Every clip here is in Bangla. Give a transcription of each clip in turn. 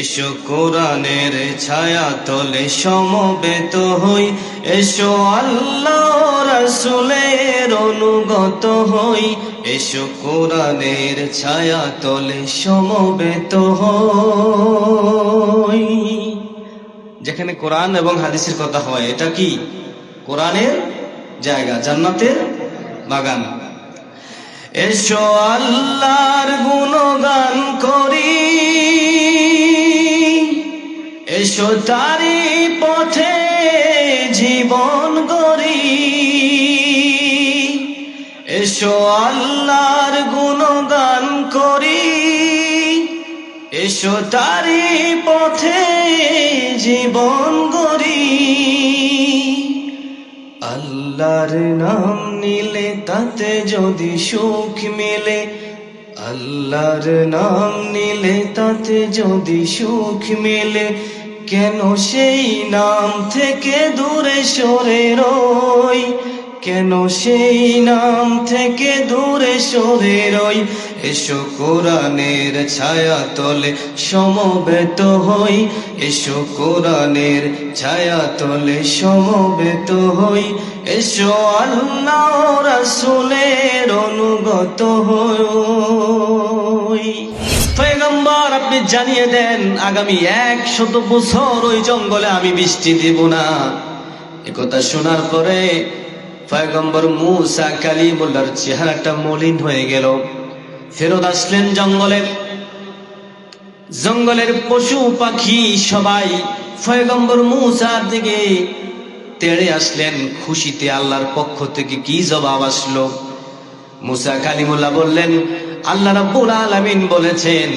এসো কোরআনের ছায়া তলে সমবেত হই, এসো আল্লাহ রসুলের অনুগত হই, এসো কোরআনের ছায়া তলে সমবেত হই। যেখানে কোরআন এবং হাদিসের কথা হয়, এটা কি? কোরআনের জায়গা, জান্নাতের বাগান। এসো আল্লাহর গুণগান করি। তারি পথে জীবন গড়ি এসো আল্লাহর গুণগান করি। এসো তারি পথে জীবন গড়ি আল্লাহর নাম নিলে তাতে যদি সুখ মেলে, আল্লাহর নাম নিলে তাতে যদি সুখ মেলে কেন সেই নাম থেকে দূরে সরে রই? কেন সেই নাম থেকে দূরে সরে রই? এসো কোরআনের ছায়া তলে সমবেত হই। এসো কোরআনের ছায়া তলে সমবেত হই। এসো আল্লাহ রাসূলের অনুগত হই। পয়গম্বর, আপনি জানিয়ে দেন, আগামী একশত বছর ওই জঙ্গলে আমি বৃষ্টি দেব না। একথা শোনার পরে পয়গম্বর মুসা কালিমুল্লার চেহারাটা মলিন হয়ে গেল। ফেরত আসলেন জঙ্গলে। জঙ্গলের পশু পাখি সবাই পয়গম্বর মুসার দিকে তেড়ে আসলেন। খুশিতে আল্লাহর পক্ষ থেকে কি জবাব আসলো? মুসা কালিমুল্লাহ বললেন আল্লাহ রাব্বুল আলামিন বলেছেন,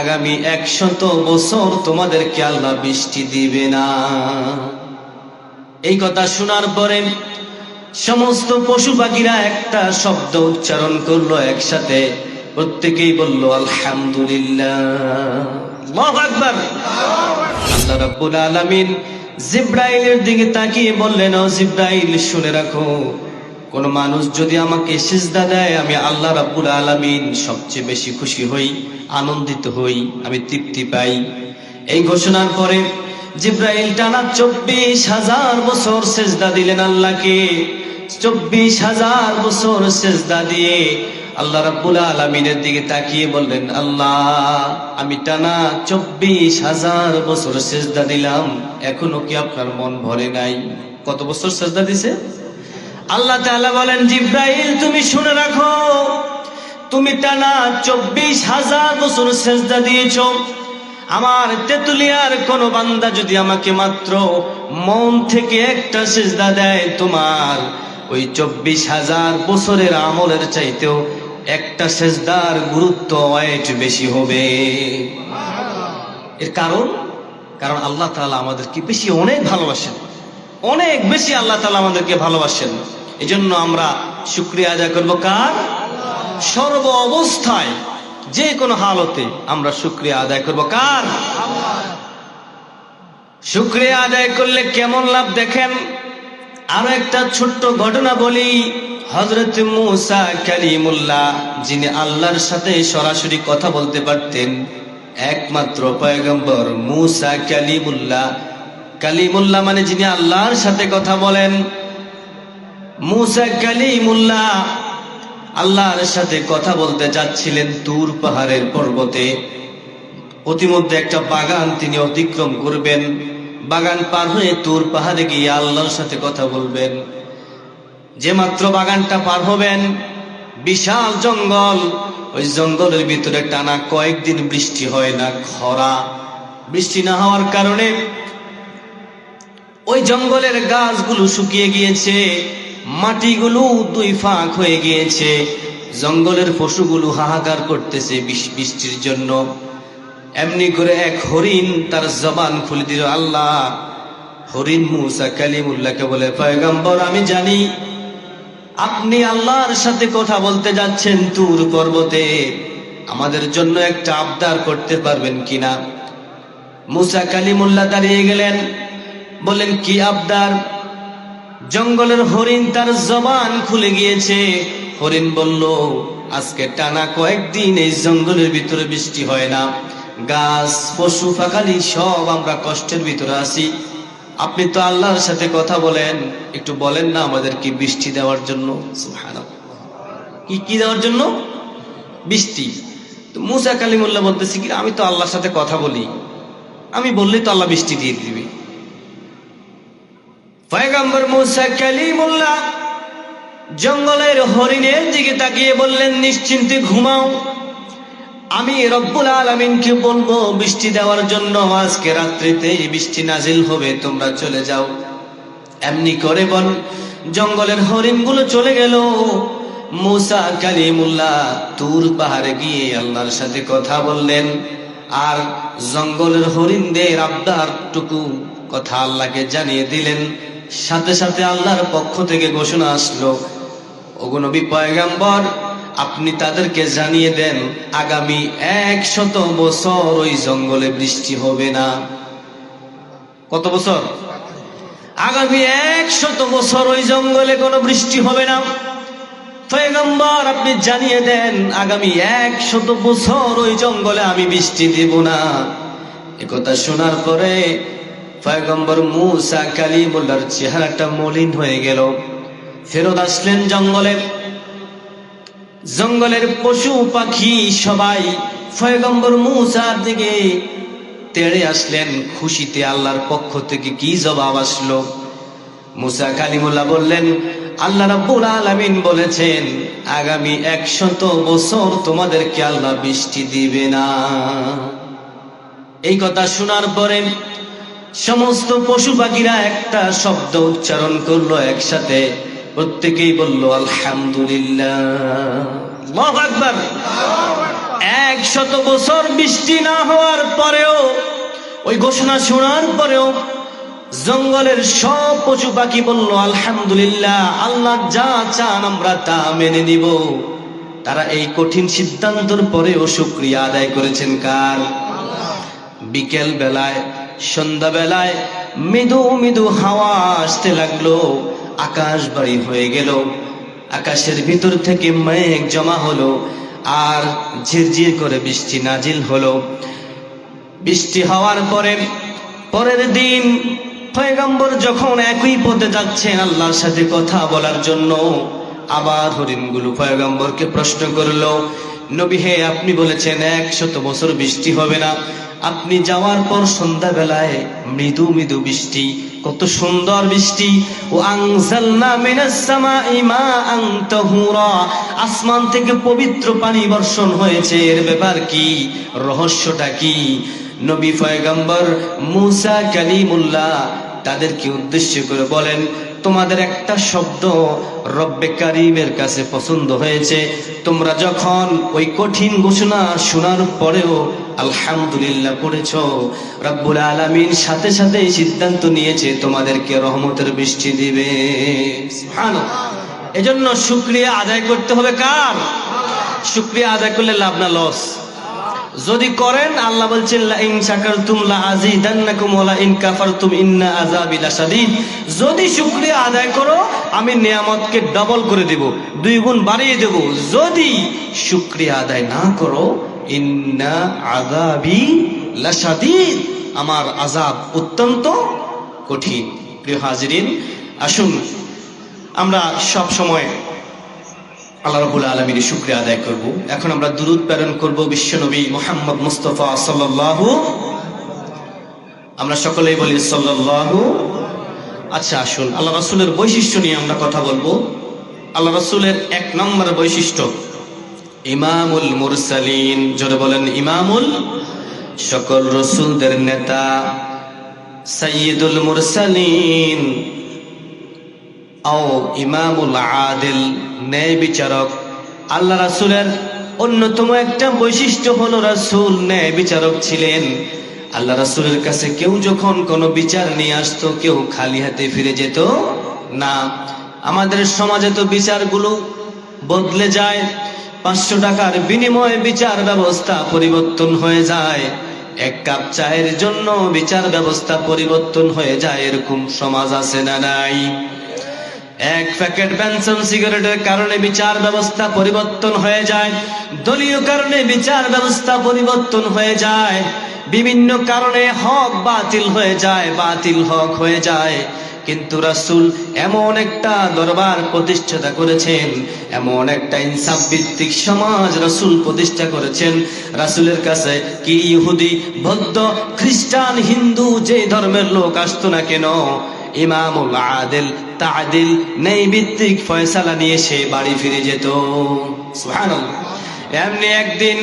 আগামী একশত বছর তোমাদেরকে আল্লাহ বৃষ্টি দিবে না। এই কথা শোনার পরে সমস্ত পশু পাখিরা একটা শব্দ উচ্চারণ করল একসাথে। প্রত্যেকেই বলল, আলহামদুলিল্লাহ। আল্লাহু রাব্বুল আলামিন জিব্রাইলের দিকে তাকিয়ে বললেন, ও জিব্রাইল, শুনে রাখো কোন মানুষ যদি আমাকে সিজদা দেয়, আমি আল্লাহ রাব্বুল আলামিন সবচেয়ে বেশি খুশি হই, আনন্দিত হই, আমি তৃপ্তি পাই। এই ঘোষণার পরে জিব্রাইল টানা চব্বিশ হাজার বছর সেজদা দিলেন আল্লাহকে। চব্বিশ হাজার বছর সেজদা দিয়ে আল্লাহ রাব্বুল আলমিনের দিকে তাকিয়ে বললেন, আল্লাহ, আমি টানা চব্বিশ হাজার বছর সেজদা দিলাম, এখনও কি আপনার মন ভরে নাই? কত বছর সেজদা দিছে? আল্লাহ তাআলা বলেন, জিব্রাইল, তুমি শুনে রাখো, তুমি টানা চব্বিশ হাজার বছর সেজদা দিয়েছ। আমার তেতুলিয়ার কোন বান্দা যদি আমাকে মাত্র মন থেকে একটা সেজদা দেয়, তোমার ওই চব্বিশ হাজার বছরের আমলের চাইতেও একটা সেজদার গুরুত্ব ওয়েট বেশি হবে। এর কারণ? কারণ আল্লাহ তাআলা আমাদেরকে বেশি অনেক ভালোবাসেন। অনেক বেশি আল্লাহ তালা আমাদেরকে ভালোবাসেন। এই জন্য আমরা শুক্রিয়া আদায় করব কার? সর্ব অবস্থায়, যে কোনো হালতে আমরা শুক্রিয়া আদায় করব কার? শুক্রিয়া আদায় করলে কেমন লাভ দেখেন? আরও একটা ছোট্ট ঘটনা বলি। হজরত মুসা কালিমুল্লাহ, যিনি আল্লাহর সাথে সরাসরি কথা বলতে পারতেন, একমাত্র পয়গম্বর মুসা কালিমুল্লাহ। কালিমুল্লাহ মানে যিনি আল্লাহর সাথে কথা বলেন। মুসা কালিমুল্লাহ, আল্লাহর সাথে কথা বলতে যাচ্ছিলেন তুর পাহাড়ের পর্বতে। অতিমধ্যে একটা বাগান তিনি অতিক্রম করবেন। বাগান পার হয়ে তুর পাহাড়ে গিয়ে আল্লাহর সাথে কথা বলবেন। যে মাত্র বাগানটা পার হবেন, বিশাল জঙ্গল। ওই জঙ্গলের ভিতরে টানা কয়েকদিন বৃষ্টি হয় না, খরা। বৃষ্টি না হওয়ার কারণে ওই জঙ্গলের গাছগুলো শুকিয়ে গিয়েছে। মাটিগুলো দুই ফাঁক হয়ে গিয়েছে। জঙ্গলের পশুগুলো হাহাকার করতেছে বৃষ্টির জন্য। এমনি করে এক হরিণ তার জবান খুলে দিল, আল্লাহ, হরিণ মুসা কালিমুল্লাহকে বলে, পয়গম্বর, আমি জানি আপনি আল্লাহর সাথে কথা বলতে যাচ্ছেন তুর পর্বতে। আমাদের জন্য একটা আবদার করতে পারবেন কিনা? মুসা কালিমুল্লাহ দাঁড়িয়ে গেলেন বলেন কি আবদার? জঙ্গলের হরিণ তার জবান খুলে গিয়েছে। হরিণ বলল, আজকে টানা কয়েকদিন এই জঙ্গলের ভিতরে বৃষ্টি হয় না। গাছ, পশু, পাখালি সব আমরা কষ্টের ভিতরে আছি। আপনি তো আল্লাহর সাথে কথা বলেন। একটু বলেন না আমাদেরকে বৃষ্টি দেওয়ার জন্য। কি কি দেওয়ার জন্য? বৃষ্টি। তো মুসা কালিমুল্লাহ বলতেছি কি, আমি তো আল্লাহর সাথে কথা বলি। আমি বললেই তো আল্লাহ বৃষ্টি দিয়ে দিবে। পয়গম্বর মুসা কালিমুল্লাহ জঙ্গলের হরিণের দিকে তাকিয়ে বললেন, নিশ্চিন্তে ঘুমাও। আমি রব্বুল আলমিনকে বলব, বৃষ্টি দেওয়ার জন্য আজকে রাত্রিতে বৃষ্টি নাজিল হবে, তোমরা চলে যাও। এমনি করে বল, জঙ্গলের হরিণগুলো চলে গেল। মুসা কালিমুল্লাহ তুর পাহাড়ে গিয়ে আল্লাহর সাথে কথা বললেন, আর জঙ্গলের হরিণদের আবদার টুকু কথা আল্লাহকে জানিয়ে দিলেন। সাথে সাথে আল্লাহর পক্ষ থেকে ঘোষণা আসলো ওগুনবী পয়গাম্বর, আপনি তাদেরকে জানিয়ে দেন, আগামী একশত বছর ওই জঙ্গলে বৃষ্টি হবে না। কত বছর? আগামী একশত বছর ওই জঙ্গলে কোনো বৃষ্টি হবে না। পয়গম্বর, আপনি জানিয়ে দেন, আগামী একশত বছর ওই জঙ্গলে আমি বৃষ্টি দেব না। একথা শোনার পরে পয়গম্বর মুসা কালিমুল্লার চেহারাটা মলিন হয়ে গেল। ফেরত আসলেন জঙ্গলে। জঙ্গলের পশু পাখি সবাই ফয়গম্বর মুসার দিকে তেড়ে আসলেন। খুশিতে আল্লাহর পক্ষ থেকে কি জবাব আসলো? মুসা কালিমুল্লাহ বললেন, আল্লাহ রাব্বুল আলামিন বলেছেন, আগামী একশত বছর তোমাদেরকে আল্লাহ বৃষ্টি দিবে না। এই কথা শোনার পরে সমস্ত পশু পাখিরা একটা শব্দ উচ্চারণ করল একসাথে। প্রত্যেকেই বলল, আলহামদুলিল্লাহ। আকবার। একশত বছর বৃষ্টি না হওয়ার পরেও, ওই ঘোষণা শোনার পরেও জঙ্গলের সব পশু পাখি বলল, আলহামদুলিল্লাহ, আল্লাহ যা চান আমরা তা মেনে নিব। তারা এই কঠিন সিদ্ধান্তর পরেও শুক্রিয়া আদায় করেছেন কার? বিকেল বেলায় সন্ধ্যা বেলায় মৃদু মৃদু হাওয়া আসতে লাগল। আকাশ বাড়ি হয়ে গেল। আকাশের ভিতর থেকে মেঘ জমা হলো আর ঝিরঝির করে বৃষ্টি নাজিল হলো। বৃষ্টি হওয়ার পরে, পরের দিন পয়গম্বর যখন একই পথে যাচ্ছেন আল্লাহর সাথে কথা বলার জন্য, আবার হরিণগুলো পয়গম্বরকে প্রশ্ন করল, নবী হে, আপনি বলেছেন একশত বছর বৃষ্টি হবে না। আপনি যাওয়ার পর সন্ধ্যাবেলায় মৃদু মৃদু বৃষ্টি, কত সুন্দর বৃষ্টি। ও আনজালনা মিনাস সামাই মাআন তাহুরা, আসমান থেকে পবিত্র পানি বর্ষণ হয়েছে। এর ব্যাপার কি? রহস্যটা কি? নবী পয়গম্বর মুসা কালিমুল্লাহ তাদেরকে উদ্দেশ্য করে বলেন তোমাদের একটা শব্দ রব্বে কারিমের কাছে পছন্দ হয়েছে। তোমরা যখন ওই কঠিন ঘোষণা শোনার পরেও আলহামদুলিল্লাহ পড়েছ, রব্বুল আলামিন সাথে সাথে সিদ্ধান্ত নিয়েছে, তোমাদেরকে রহমতের বৃষ্টি দিবে। এজন্য শুক্রিয়া আদায় করতে হবে কার? শুক্রিয়া আদায় করলে লাভ না, লস। যদি করেন, আল্লাহ বলছেন ইন শাকারতুম লা আযীদান্নাকুম ওয়া লা ইন কাফারতুম ইন্না আযাবি লাশাদীদ। যদি শুকরিয়া আদায় করো, আমি নিয়ামতকে ডাবল করে দেব, দুই গুণ বাড়িয়ে দেব। যদি শুকরিয়া আদায় না করো, ইন্না আযাবি লাশাদীদ। আমার আযাব অত্যন্ত কঠিন। প্রিয় হাজিরিন, আসুন, আমরা সব সময় আল্লাহ রাবুল আলমীর শুক্রিয়া আদায় করব। এখন আমরা দুরুদ প্রেরণ করব বিশ্বনবী মোহাম্মদ মুস্তফা সাল্লাল্লাহু আমরা সকলেই বলি সাল্লাল্লাহু। আচ্ছা আসুন। আল্লাহ রাসূলের বৈশিষ্ট্য নিয়ে আমরা কথা বলব। আল্লাহ রাসূলের এক নম্বর বৈশিষ্ট্য, ইমামুল মুরসালিন। জোরে বলেন, ইমামুল সকল রসুলদের নেতা, সাইয়্যিদুল মুরসালিন। ও ইমামুল আদিল ন্যায় বিচারক, আল্লাহ রাসূলের অন্যতম একটা বৈশিষ্ট্য হলো রাসূল ন্যায় বিচারক ছিলেন। আল্লাহ রাসূলের কাছে কেউ যখন কোনো বিচার নিয়ে আসতো, কেউ খালি হাতে ফিরে যেত না। আমাদের সমাজে তো বিচারগুলো বদলে যায়, পাঁচশো টাকার বিনিময়ে বিচার ব্যবস্থা পরিবর্তন হয়ে যায়। এক কাপ চায়ের জন্য বিচার ব্যবস্থা পরিবর্তন হয়ে যায়, এরকম সমাজ আছে না নাই? এক প্যাকেট বেনসন সিগারেটের কারণে বিচার ব্যবস্থা পরিবর্তন হয়ে যায়, দলীয় কারণে বিচার ব্যবস্থা পরিবর্তন হয়ে যায়, বিভিন্ন কারণে হক বাতিল হয়ে যায়, বাতিল হক হয়ে যায়। কিন্তু রাসূল এমন একটা দরবার প্রতিষ্ঠাতা করেছেন, এমন একটা ইনসাফ ভিত্তিক সমাজ রাসূল প্রতিষ্ঠা করেছেন। রাসূলের কাছে কি ইহুদি, বৌদ্ধ, খ্রিস্টান, হিন্দু যে ধর্মের লোক আসতো না কেন ইমামুল আদিল, তাদিল নেই ভিত্তিক ফয়সালা নিয়ে সে বাড়ি ফিরে যেত। এমনি একদিন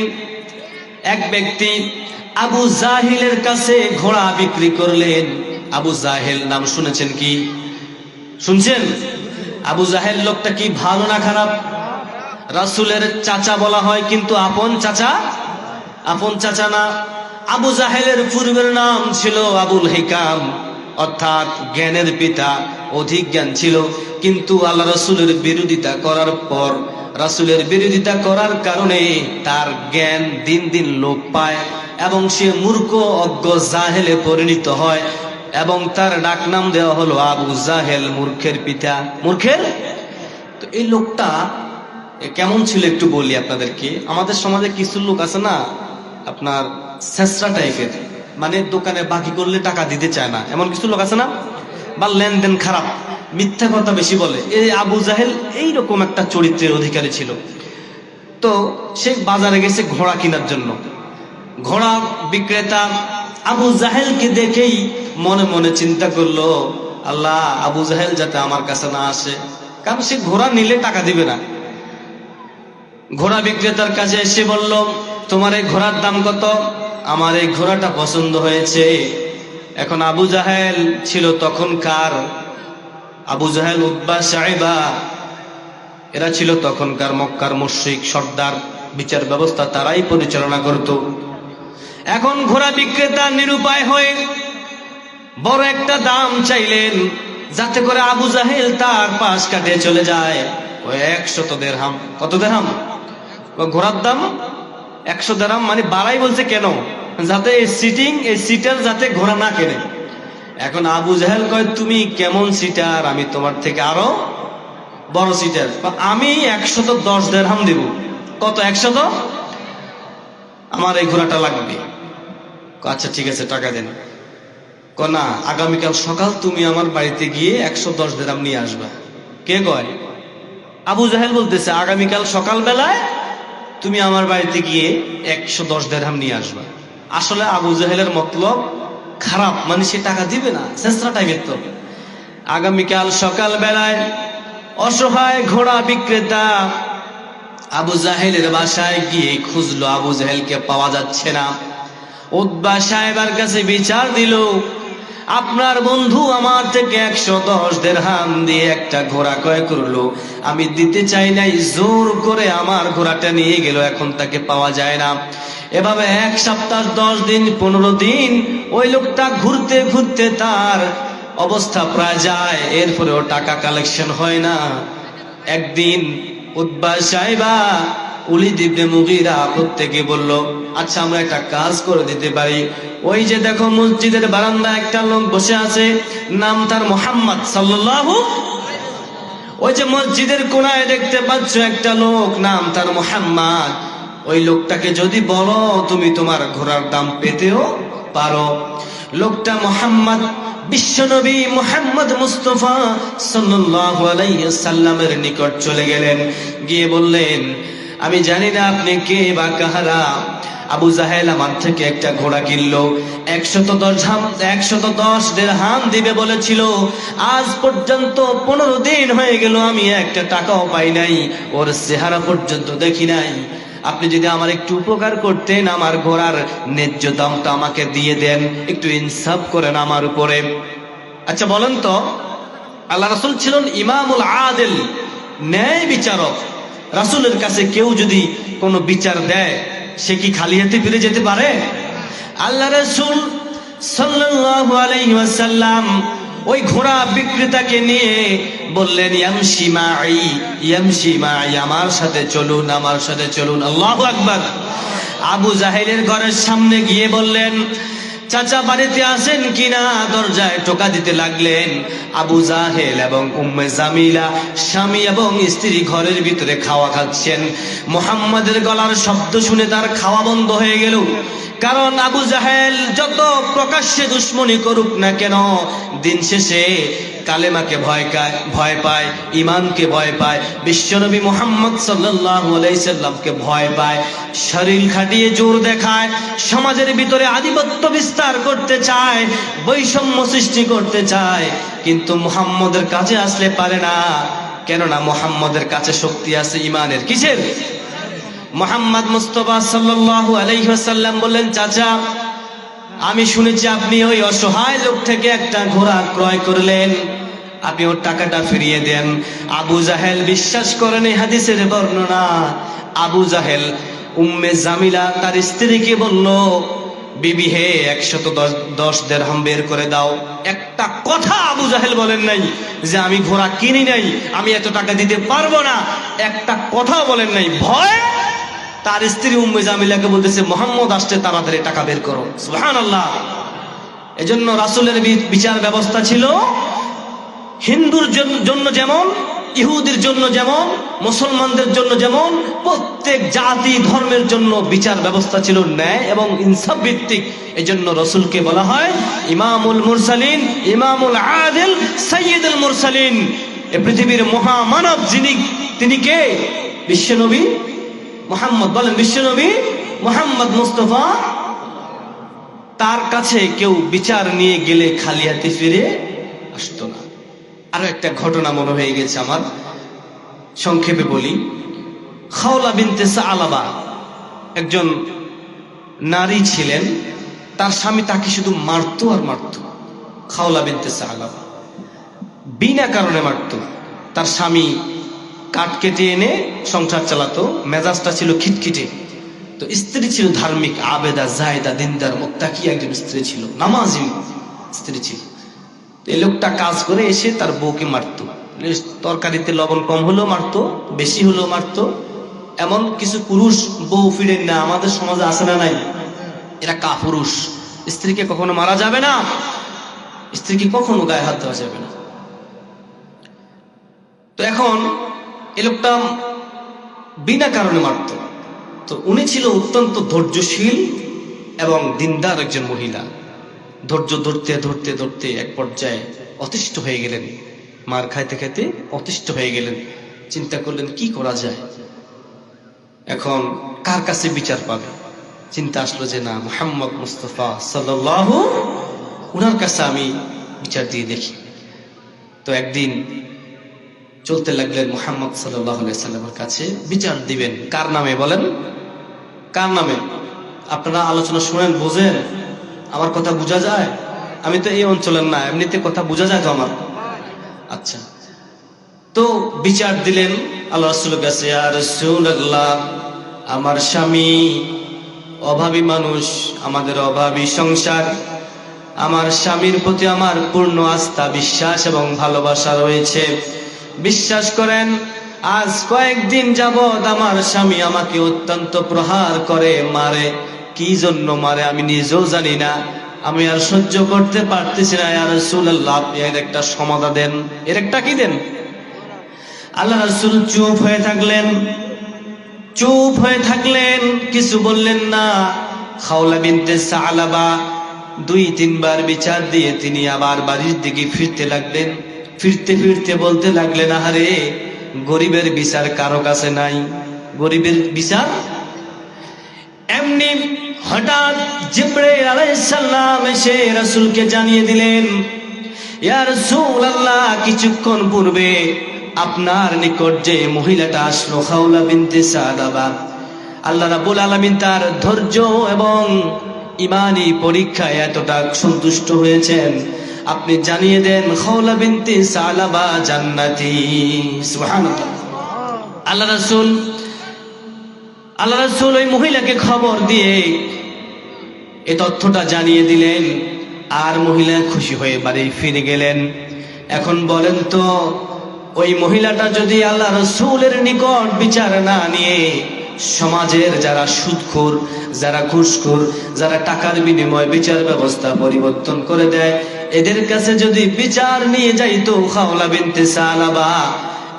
এক ব্যক্তি আবু জাহিলের কাছে ঘোড়া বিক্রি করলেন। আবু জাহেল নাম শুনেছেন কি? শুনছেন? আবু জাহেল লোকটা কি ভালো না খারাপ? রাসুলের চাচা বলা হয়, কিন্তু আপন চাচা? আপন চাচা না। আবু জাহেলের পূর্বের নাম ছিল আবুল হিকাম। অর্থাৎ জ্ঞানের পিতা অধিক জ্ঞান ছিল। কিন্তু আল্লাহ রসুলের বিরোধিতা করার পর, রাসুলের বিরোধিতা করার কারণে তার জ্ঞান দিন দিন লোপ পায় এবং সে মূর্খ, অজ্ঞ, জাহেলে পরিণত হয় এবং তার ডাকনাম দেওয়া হলো আবু জাহেল, মূর্খের পিতা। মূর্খের? তো এই লোকটা কেমন ছিল একটু বলি আপনাদেরকে? আমাদের সমাজে কিছু লোক আছে না, আপনার শেষরা টাইপের। মানে দোকানে বাকি করলে টাকা দিতে চায় না। এমন কিছু লোক আছে না? বা লেনদেন খারাপ, মিথ্যা কথা বেশি বলে। এই আবু জাহেল এইরকম একটা চরিত্রের অধিকারী ছিল। তো সে বাজারে গেছে ঘোড়া কেনার জন্য। ঘোড়া বিক্রেতা আবু জাহেলকে দেখেই মনে মনে চিন্তা করল, আল্লাহ, আবু জাহেল যাতে আমার কাছে না আসে। কারণ সে ঘোড়া নিলে টাকা দিবে না। ঘোড়া বিক্রেতার কাছে এসে বলল, তোমার এই ঘোড়ার দাম কত? আমার এই ঘোড়াটা পছন্দ হয়েছে। এখন আবু জাহেল ছিল তখনকার। আবু জাহেল উদ্বা সাহেবা এরা ছিল তখনকার মক্কার মুশ্রিক, সর্দার, বিচার ব্যবস্থা তারাই পরিচালনা করত। এখন ঘোড়া বিক্রেতা নিরুপায় হয়ে বড় একটা দাম চাইলেন, যাতে করে আবু জাহেল তার পাশ কাটিয়ে চলে যায়। ওই একশত দেড়হাম। কত দেড়হাম? ওই ঘোড়ার দাম? একশো দেড়হাম মানে বাড়াই বলছে কেন? যাতে এই সিটিং এই সিটার যাতে ঘোড়া না কেনে। এখন আবু জাহেল কয়, তুমি কেমন সিটার আমি তোমার থেকে আরও বড় সিটার আমি একশত দশ দেড়হাম দেব। কত, একশত? আমার এই ঘোড়াটা লাগবে। আচ্ছা ঠিক আছে, টাকা দেন। কনা আগামীকাল সকাল তুমি আমার বাড়িতে গিয়ে একশো দশ দেরাম নিয়ে আসবা। কে কয়? আবু জাহেল বলতেছে, আগামীকাল সকাল বেলায় তুমি আমার বাড়িতে গিয়ে একশো দশ দেড়হাম নিয়ে আসবা। আসলে আবু জাহেলের মতলব খারাপ মানে সে টাকা দিবে না, চেষ্টা টাইপের তো। আগামীকাল সকাল বেলায় অসহায় ঘোড়া বিক্রেতা আবু জাহেলের বাসায় গিয়ে খুঁজলো, আবু জাহেলকে পাওয়া যাচ্ছে না। উদ্বা সাহেবের কাছে বিচার দিল আপনার বন্ধু আমার থেকে একশো দশ দেড়হাম দিয়ে একটা ঘোড়া ক্রয় করল। আমি দিতে চাই নাই, জোর করে আমার ঘোড়াটা নিয়ে গেল, এখন তাকে পাওয়া যায় না। এভাবে এক সপ্তাহ, দশ দিন, পনেরো দিন ওই লোকটা ঘুরতে ঘুরতে তার অবস্থা প্রায় যায়, এরপরেও টাকা কালেকশন হয় না। একদিন উদ্বা সাহেবা উলিদ ইবনে মুগিরা প্রত্যেকে বলল আচ্ছা আমরা একটা কাজ করে দিতে পারি। ওই যে দেখো মসজিদের বারান্দা, একটা লোক বসে আছে, নাম তার মোহাম্মদ সাল্লাল্লাহু ওই যে মসজিদের কোনায় দেখতে পাচ্ছ একটা লোক, নাম তার মোহাম্মদ। ওই লোকটাকে যদি বলো, তুমি তোমার ঘোড়ার দাম পেতেও পারো। লোকটা মোহাম্মদ বিশ্বনবী মোহাম্মদ মুস্তফা আলাইহি সাল্লামের নিকট চলে গেলেন। গিয়ে বললেন আমি জানি না আপনি কে বা কাহারা। আবু জাহেল আমার থেকে একটা ঘোড়া কিনলো। একশত দশ একশত দশ হাম দিবে বলেছিল, আজ পর্যন্ত পনেরো দিন হয়ে গেল, আমি একটা টাকাও পাই নাই, ওর চেহারা পর্যন্ত দেখি নাই। আপনি যদি আমার একটু উপকার করতেন, আমার ঘোড়ার ন্যায্য দামটা আমাকে দিয়ে দেন, একটু ইনসাফ করেন আমার উপরে। আচ্ছা বলেন তো, আল্লাহ রাসুল ছিলেন ইমামুল আদেল, ন্যায় বিচারক। রাসুলের কাছে কেউ যদি কোনো বিচার দেয়, সে কি খালি হাতে ফিরে যেতে পারে? আল্লাহ রসুল আলাইহি ওই ঘোড়া বিক্রেতাকে নিয়ে বললেন আমার সাথে চলুন, আমার সাথে চলুন। আল্লাহ আকবার। আবু জাহেলের ঘরের সামনে গিয়ে বললেন চাচা বাড়িতে আসেন কিনা দরজায় টোকা দিতে লাগলেন। আবু জাহেল এবং উম্মে জামিলা স্বামী এবং স্ত্রী ঘরের ভিতরে খাওয়া খাচ্ছেন। মোহাম্মদের গলার শব্দ শুনে তার খাওয়া বন্ধ হয়ে গেল। কারণ আবু জাহেল যত প্রকাশ্যে দুশ্মনী করুক না কেন, দিন শেষে কালেমাকে ভয় ভয় পায়, ইমানকে ভয় পায়, বিশ্বনবী মোহাম্মদ সাল্লাল্লাহু আলাইহি সাল্লামকে ভয় পায়, শরীর খাটিয়ে জোর দেখায়, সমাজের ভিতরে আধিপত্য বিস্তার করতে চায়, বৈষম্য সৃষ্টি করতে চায়, কিন্তু মুহাম্মদের কাছে আসলে পারে না। কেননা মোহাম্মদের কাছে শক্তি আছে ইমানের। কিসের? মোহাম্মদ মুস্তফা সাল্লাল্লাহু আলাইহি ওয়াসাল্লাম বললেন, চাচা আমি শুনেছি আপনি ওই অসহায় লোক থেকে একটা ঘোড়া ক্রয় করলেন। আপনি ওর টাকাটা ফিরিয়ে দেন। আবু জাহেল বিশ্বাস করেন এই হাদিসের বর্ণনা। আবু জাহেল উম্মে জামিলা তার স্ত্রীকে বলল, বিবি হে, একশত দশ দেড়হাম বের করে দাও। একটা কথা আবু জাহেল বলেন নাই যে আমি ঘোড়া কিনি নাই, আমি এত টাকা দিতে পারব না। একটা কথাও বলেন নাই। ভয় তার স্ত্রী উম্মে জামিলাকে বলতেছে, মোহাম্মদ, আসতে তাড়াতাড়ি টাকা বের করো। সুহান আল্লাহ এজন্য রাসুলের বিচার ব্যবস্থা ছিল, হিন্দুর জন্য যেমন, ইহুদির জন্য যেমন, মুসলমানদের জন্য যেমন, প্রত্যেক জাতি ধর্মের জন্য বিচার ব্যবস্থা ছিল ন্যায় এবং ইনসাফ ভিত্তিক। এই জন্য রসুলকে বলা হয় ইমামুল মুরসালিন, ইমামুল আদিল সৈয়দুল মুরসালিন। এ পৃথিবীর মহামানব যিনি তিনি কে? বিশ্বনবী মোহাম্মদ বলেন বিশ্বনবী মোহাম্মদ মুস্তফা। তার কাছে কেউ বিচার নিয়ে গেলে খালি হাতে ফিরে আসতো না। আরও একটা ঘটনা মনে হয়ে গেছে আমার। সংক্ষেপে বলি। খাওলা বিনতে আলাবা একজন নারী ছিলেন। তার স্বামী তাকে শুধু মারতো আর মারতো। খাওলা বিনতে আলাবা বিনা কারণে মারতো তার স্বামী কাঠ কেটে এনে সংসার চালাতো। মেজাজটা ছিল খিটখিটে। তো স্ত্রী ছিল ধার্মিক, আবেদা, জায়দা, দিনদার, মোত্তাকি একজন স্ত্রী ছিল, নামাজি স্ত্রী ছিল। এই লোকটা কাজ করে এসে তার বউকে মারতো। তরকারিতে লবণ কম হলেও মারতো, বেশি হলেও মারতো। এমন কিছু পুরুষ বউ ফিরেন না, আমাদের সমাজে আসে না নাই? এরা কা পুরুষ স্ত্রীকে কখনো মারা যাবে না। স্ত্রীকে কখনো গায়ে হাত দেওয়া যাবে না। তো এখন এ লোকটা বিনা কারণে মারত। তো উনি ছিল অত্যন্ত ধৈর্যশীল এবং দিনদার একজন মহিলা। ধৈর্য ধরতে ধরতে ধরতে এক পর্যায়ে অতিষ্ঠ হয়ে গেলেন। মার খাইতে খাইতে অতিষ্ঠ হয়ে গেলেন। চিন্তা করলেন, কি করা যায়? এখন কার কাছে বিচার পাবে? চিন্তা আসলো যে, না, মোহাম্মদ মুস্তফা সাল্লাহ উনার কাছে আমি বিচার দিয়ে দেখি। তো একদিন চলতে লাগলেন মোহাম্মদ সাল্লামের কাছে। বিচার দিবেন। কার নামে বলেন? কার নামে? আপনারা আলোচনা শুনেন, বোঝেন। আমার কথা বোঝা যায়? আমি তো এই অঞ্চলের না, এমনিতে কথা বোঝা যায় তো আমার। আচ্ছা। তো বিচার দিলেন আল্লাহ আমার স্বামী অভাবী মানুষ, আমাদের অভাবী সংসার। আমার স্বামীর প্রতি আমার পূর্ণ আস্থা, বিশ্বাস এবং ভালোবাসা রয়েছে। বিশ্বাস করেন, আজ কয়েকদিন যাবৎ আমার স্বামী আমাকে অত্যন্ত প্রহার করে, মারে। কি জন্য মারে আমি নিজেও জানি না। আমি আর সহ্য করতে পারতেছি না আর রাসূলুল্লাহ, আপনি এর একটা সমাধা দেন। এর একটা কি দেন? আল্লাহ রাসূল চুপ হয়ে থাকলেন। চুপ হয়ে থাকলেন, কিছু বললেন না। খাওলা বিনতে সালাবা, দুই তিনবার বিচার দিয়ে তিনি আবার বাড়ির দিকে ফিরতে লাগলেন। ফিরতে ফিরতে বলতে লাগলেন আহারে গরিবের বিচার কারও কাছে নাই। গরিবের বিচার? এমনি হঠাৎ জিব্রাইল আলাইসাল্লাম এসে রাসূলকে জানিয়ে দিলেন ইয়ার ইয়া রাসূলুল্লাহ, কিছুক্ষণ পূর্বে আপনার নিকট যে মহিলাটা আসলো, খাওলা বিনতে সাদাবা, আল্লাহ রাব্বুল আলামিন তার ধৈর্য এবং ইমানি পরীক্ষায় এতটা সন্তুষ্ট হয়েছেন। আপনি জানিয়ে দেন খাওলা বিনতে সালাবা জান্নাতি। সুবহানাল্লাহ। আল্লাহ রাসূল আল্লাহ রাসূল ওই মহিলাকে খবর দিয়ে এ তথ্যটা জানিয়ে দিলেন, আর মহিলা খুশি হয়ে বাড়ি ফিরে গেলেন। এখন বলেন তো, ওই মহিলাটা যদি আল্লাহ রসুলের নিকট বিচার না নিয়ে সমাজের যারা সুদখোর, যারা ঘুষখোর, যারা টাকার বিনিময়ে বিচার ব্যবস্থা পরিবর্তন করে দেয় এদের কাছে যদি বিচার নিয়ে যাইতো খাওলা বিনতে সালাবা,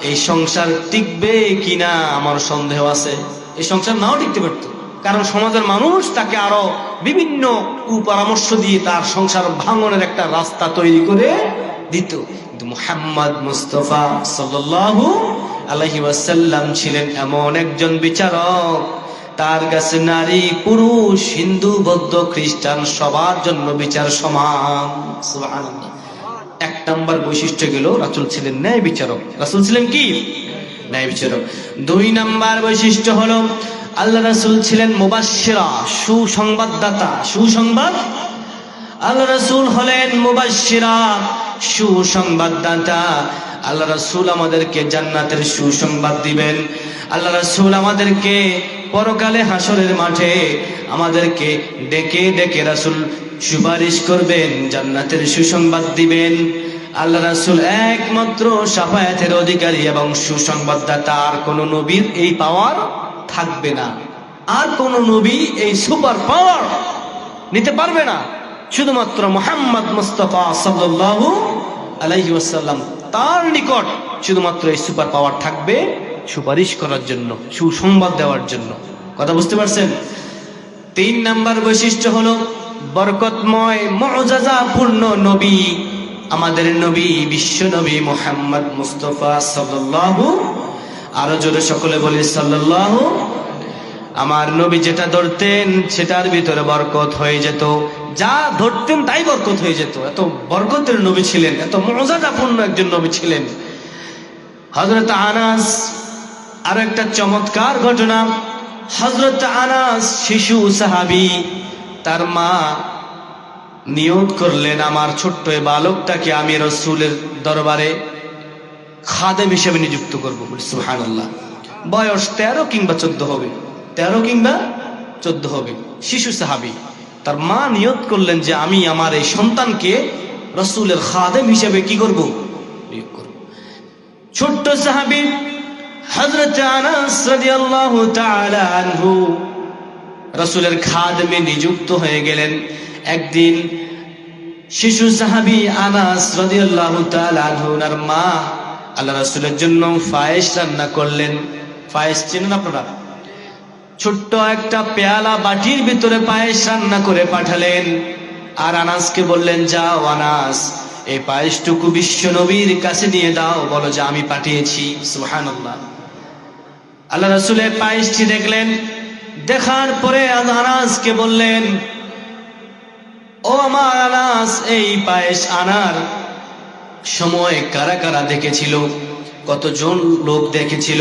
এই সংসার টিকবে কিনা আমার সন্দেহ আছে। এই সংসার নাও টিকতে পারতো। কারণ সমাজের মানুষ তাকে আরও বিভিন্ন কুপরামর্শ দিয়ে তার সংসার ভাঙনের একটা রাস্তা তৈরি করে দিত। কিন্তু মুহাম্মদ মুস্তফা আলাইহি ওয়াসাল্লাম ছিলেন এমন একজন বিচারক। তার কাছে নারী, পুরুষ, হিন্দু, বৌদ্ধ, খ্রিস্টান, সবার জন্য বিচার সমান। এক নম্বর বৈশিষ্ট্য গেল, রাসূল ছিলেন ন্যায় বিচারক। রাসুল ছিলেন কি? ন্যায় বিচারক। দুই নম্বর বৈশিষ্ট্য হলো, আল্লাহ রাসুল ছিলেন মুবাশশিরা, সুসংবাদদাতা, সুসংবাদ। আল্লাহ রাসূল হলেন মুবাশশিরা, সুসংবাদদাতা। আল্লাহ রাসুল আমাদেরকে জান্নাতের সুসংবাদ দিবেন। আল্লাহ রাসূল আমাদেরকে পরকালে হাসরের মাঠে আমাদেরকে ডেকে ডেকে রাসুল সুপারিশ করবেন, জান্নাতের সুসংবাদ দিবেন। আল্লাহ রাসূল একমাত্র সাফায়াতের অধিকারী এবং সুসংবাদদাতা, আর কোন নবীর এই পাওয়ার থাকবে না। আর কোন নবী এই সুপার পাওয়ার নিতে পারবে না। শুধুমাত্র মোহাম্মদ মুস্তফা সাল্লাল্লাহু আলাইহি তার নিকট শুধুমাত্র এই সুপার পাওয়ার থাকবে। সুপারিশ করার জন্য, সুসংবাদ দেওয়ার জন্য। কথা বুঝতে পারছেন? তিন নাম্বার বৈশিষ্ট্য হলো, বরকতময় মজাজাপূর্ণ নবী, আমাদের নবী, বিশ্ব নবী মোহাম্মদ মুস্তফা সাল্লাল্লাহু, আরও জোরে সকলে বলি সাল্লাল্লাহু। আমার নবী যেটা ধরতেন, সেটার ভিতরে বরকত হয়ে যেত। যা ধরতেন, তাই বরকত হয়ে যেত। এত বরকতের নবী ছিলেন, এত মজাদাপূর্ণ একজন নবী ছিলেন। হজরত আনাস আর একটা চমৎকার ঘটনা। হজরত আনাস শিশু সাহাবি, তার মা নিয়োগ করলেন আমার ছোট্ট বালকটাকে আমি রসুলের দরবারে খাদেম হিসেবে নিযুক্ত করব সুহান আল্লাহ বয়স তেরো কিংবা চোদ্দ হবে। তেরো কিংবা চোদ্দ হবে। শিশু সাহাবি, তার মা নিয়ত করলেন যে আমি আমার এই সন্তানকে রসুলের খাদেম হিসেবে কি করব? নিয়োগ করব। ছোট্ট সাহাবি হজরত আনাস রাদিয়াল্লাহু আনহু রসুলের খাদমে নিযুক্ত হয়ে গেলেন। একদিন শিশু সাহাবি আনাস রাদিয়াল্লাহু মা আল্লাহ রসুলের জন্য ফায়েস রান্না করলেন। ফায়েস চেনেন আপনারা? ছোট্ট একটা পেয়ালা বাটির ভিতরে পায়েস রান্না করে পাঠালেন। আর আনাসকে বললেন, যাও আনাস, এই পায়েসটুকু বিশ্ব নবীর কাছে নিয়ে দাও। বলো যে আমি পাঠিয়েছি। সুহানুল্লাহ আল্লাহ রসুলের পায়েসটি দেখলেন। দেখার পরে আনাসকে বললেন, ও আমার আনাস, এই পায়েস আনার সময় কারা কারা দেখেছিল? কতজন লোক দেখেছিল?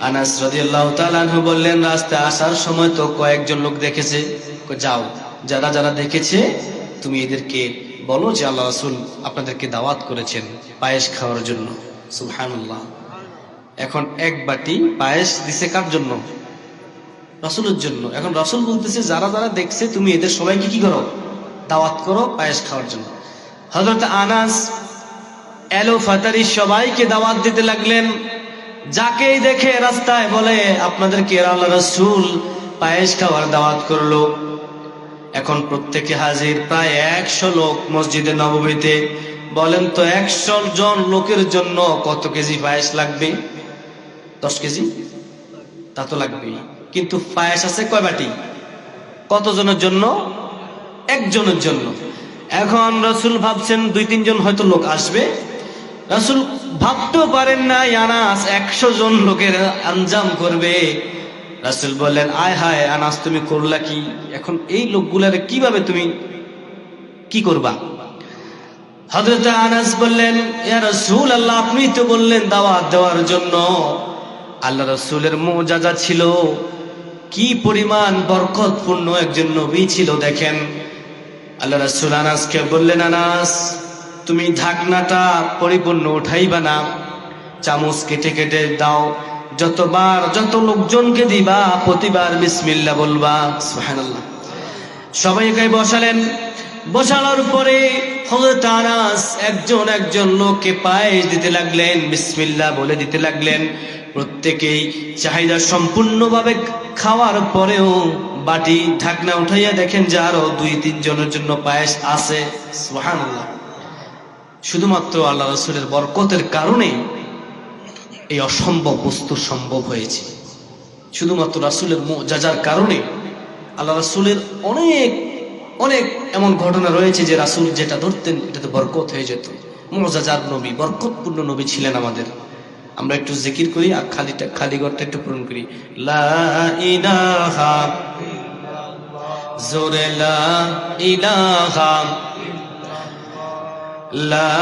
আনাস রাদিয়াল্লাহু বললেন, রাস্তায় আসার সময় তো কয়েকজন লোক দেখেছে। যাও, যারা যারা দেখেছে, তুমি এদেরকে বলো যে আল্লাহ রাসূল আপনাদেরকে দাওয়াত করেছেন পায়েস খাওয়ার জন্য। সুবহানাল্লাহ। এখন এক বাটি পায়েস দিছে কার জন্য? রাসূলের জন্য। এখন রসুল বলতেছে, যারা যারা দেখছে, তুমি এদের সবাইকে কি করো? দাওয়াত করো পায়েস খাওয়ার জন্য। হযরত আনাস এলো ফাতারি সবাইকে দাওয়াত দিতে লাগলেন। যাকেই দেখে রাস্তায় বলে, আপনাদেরকে আল্লাহ রসুল পায়েস খাওয়ার দাওয়াত করল। এখন প্রত্যেকে হাজির, প্রায় একশো লোক মসজিদে নবমীতে বলেন তো, একশো জন লোকের জন্য কত কেজি পায়েস লাগবে? দশ কেজি? তা তো লাগবেই। কিন্তু পায়েস আছে কয় বাটি? কতজনের জন্য? একজনের জন্য। এখন রসুল ভাবছেন দুই, তিনজন হয়তো লোক আসবে। রসুল ভাবতেও পারেন না আনাস একশো জন লোকের আঞ্জাম করবে। রাসুল বললেন, আয় হায়, আনাস, তুমি করলা কি? এখন এই লোকগুলার কীভাবে তুমি কি করবা? হজরত আনাস বললেন, ইয়া রসুল আল্লাহ আপনি তো বললেন দাওয়াত দেওয়ার জন্য। আল্লাহ রসুলের মোজাজা ছিল। কি পরিমাণ বরকতপূর্ণ একজন নবী ছিল দেখেন। আল্লাহ রসুল আনাসকে বললেন, আনাস, তুমি ঢাকনাটা পরিপূর্ণ উঠাইবা না। চামচ কেটে কেটে দাও। যতবার যত লোকজনকে দিবা, প্রতিবার বিসমিল্লা বলবা। সুবহানাল্লাহ। সবাইকে বসালেন। বসানোর পরে হযরত আনাস একজন একজন লোককে পায়েস দিতে লাগলেন, বিসমিল্লাহ বলে দিতে লাগলেন। প্রত্যেকেই চাহিদা সম্পূর্ণভাবে খাওয়ার পরেও বাটি ঢাকনা উঠাইয়া দেখেন যে আরও দুই, তিন জনের জন্য পায়েস আছে। শুধুমাত্র আল্লাহ রসুলের বরকতের কারণে এই অসম্ভব বস্তু সম্ভব হয়েছে। শুধুমাত্র রাসুলের যাজার কারণে আল্লাহ রাসুলের অনেক অনেক এমন ঘটনা রয়েছে যে রাসুল যেটা ধরতেন, এটাতে বরকত হয়ে যেত। মজাজার নবী, বরকতপূর্ণ নবী ছিলেন আমাদের। আমরা একটু জিকির করি আর খালিটা খালি ঘরটা একটু পূরণ করি। লা জোরে লা ইলাহা লা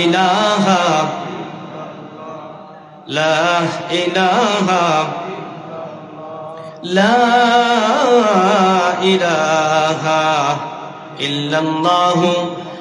ইলাহা লা লা